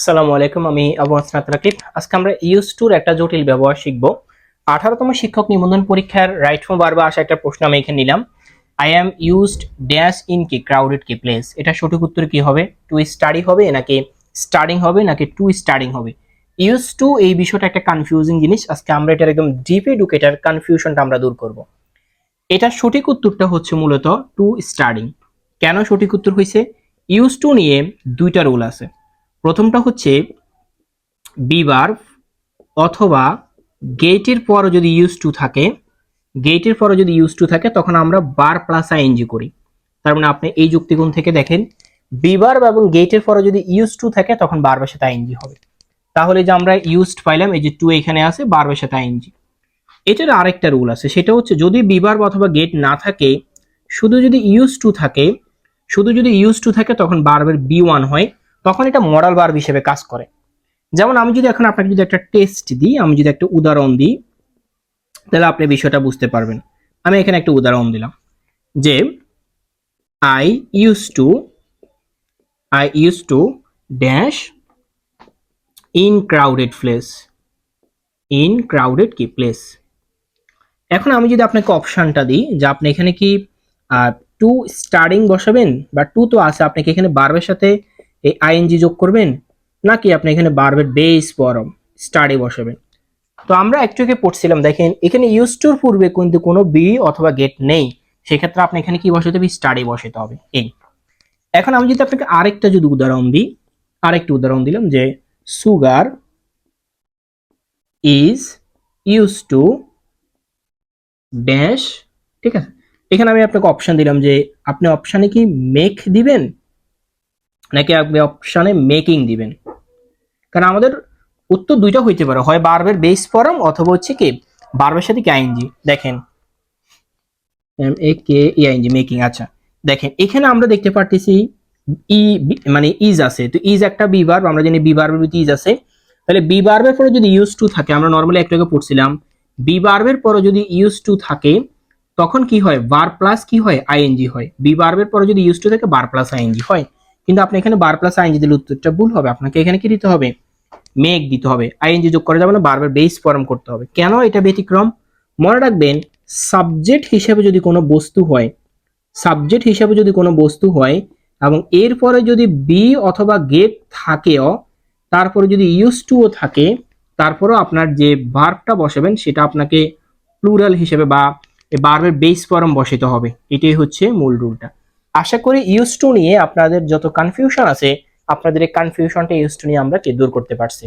আসসালামু আলাইকুম, আমি আবু হাসনাত রাকিব আজকে আমরা ইউজ টুর একটা জটিল ব্যবহার শিখব। আঠারোতম শিক্ষক নিবন্ধন পরীক্ষার রাইট ফ্রম বারবার আসা একটা প্রশ্ন আমি এখানে নিলাম। I am used dash in কি ক্রাউডেড কি প্লেস এটা সঠিক উত্তর কি হবে? টু স্টাডি হবে নাকি স্টাডিং হবে নাকি টু স্টাডিং হবে? ইউজ টু এই বিষয়টা একটা কনফিউজিং জিনিস। আজকে আমরা এটার একদম ডিপে এটার কনফিউশনটা আমরা দূর করব। এটার সঠিক উত্তরটা হচ্ছে মূলত টু স্টাডিং কেন সঠিক উত্তর হয়েছে ইউজ টু নিয়ে দুইটা রুল আছে। প্রথমটা হচ্ছে বিবার অথবা গেটের পর যদি ইউজ টু থাকে, গেটের পরে যদি ইউজ টু থাকে, তখন আমরা বার প্লাস আইএনজি করি। তার মানে আপনি এই যুক্তিগুণ থেকে দেখেন, বিবার এবং গেটের পরে যদি ইউজ টু থাকে, তখন বারবার সাথে আইএনজি হবে। তাহলে যে আমরা ইউজড পাইলাম, এই যে টু এখানে আছে বারবার সাথে আইএনজি এটার আরেকটা রুল আছে, সেটা হচ্ছে যদি বিবার অথবা গেট না থাকে, শুধু যদি ইউজ টু থাকে, শুধু যদি ইউজ টু থাকে, তখন বারবার বি ওয়ান হয়। তখন এটা মডাল বার হিসেবে কাজ করে। যেমন আমি যদি এখন আপনাকে যদি একটা টেস্ট দিই, আমি যদি একটা উদাহরণ দিই, তাহলে আপনি বিষয়টা বুঝতে পারবেন। আমি এখানে একটা উদাহরণ দিলাম যে I use to I use to dash in crowded place in crowded কি প্লেস এখন আমি যদি আপনাকে অপশানটা দিই, যে আপনি এখানে কি টু স্টার্টিং বসাবেন, বা টু তো আছে, আপনাকে এখানে বারবের সাথে এই আইএনজি যোগ করবেন, নাকি আপনি এখানে বারবের বেস ফরম স্টাডি বসাবেন। তো আমরা একটু আগে পড়ছিলাম, দেখেন, এখানে ইউজ টুর পূর্বে কিন্তু কোনো বি অথবা গেট নেই। সেক্ষেত্রে আপনি এখানে কি বসাতে হবে? স্টাডি বসাতে হবে। এই। এখন আমি যদি আপনাকে আরেকটা যদি উদাহরণ দিই, আরেকটা উদাহরণ দিলাম যে sugar is use to dash ঠিক আছে? এখানে আমি আপনাকে অপশন দিলাম যে, আপনি অপশানে কি মেক দিবেন? নাকি আপনি অপশানে মেকিং দিবেন? কারণ আমাদের উত্তর দুইটা হইতে পারে, হয় বারবের বেস ফর্ম অথবা হচ্ছে কি বারবের সাথে কি আইনজি দেখেন। M A K E ING making আচ্ছা। দেখেন, এখানে আমরা দেখতে পারতেছি ই মানে ইজ আছে। তো ইজ একটা বি বার্ব আমরা জানি বি বার্বের ভিতরে ইজ আছে। তাহলে বি বার্বের পরে যদি ইউজ টু থাকে, আমরা নর্মালি একটু আগে পড়ছিলাম বি বার্বের পরে যদি ইউজ টু থাকে, তখন কি হয়? বার প্লাস কি হয়? আইএনজি হয়। বি বার্বের পরে যদি ইউজ টু থাকে বার প্লাস আইএনজি হয়। কিন্তু আপনি এখানে বার প্লাস আইএনজি দিলে উত্তরটা ভুল হবে, আপনাকে এখানে কি দিতে হবে? মেক দিতে হবে। আইএনজি যোগ করা যাবে না বারবার বেস ফর্ম করতে হবে। কেন এটা ব্যতিক্রম? মনে রাখবেন সাবজেক্ট হিসেবে যদি কোনো বস্তু হয় সাবজেক্ট হিসেবে যদি কোনো বস্তু হয় এবং এরপরে যদি বি অথবা গেট থাকেও, তারপরে যদি ইউজ টুও থাকে, তারপরেও আপনার যে বার্বটা বসাবেন, সেটা আপনাকে প্লুরাল হিসেবে বা বার্বের বেস ফর্ম বসাতে হবে। এটাই হচ্ছে মূল রুলটা আশা করি ইউজ টু নিয়ে আপনাদের যত কনফিউশন আছে, আপনাদের এই কনফিউশনটা ইউজ টু নিয়ে আমরা কি দূর করতে পারছি?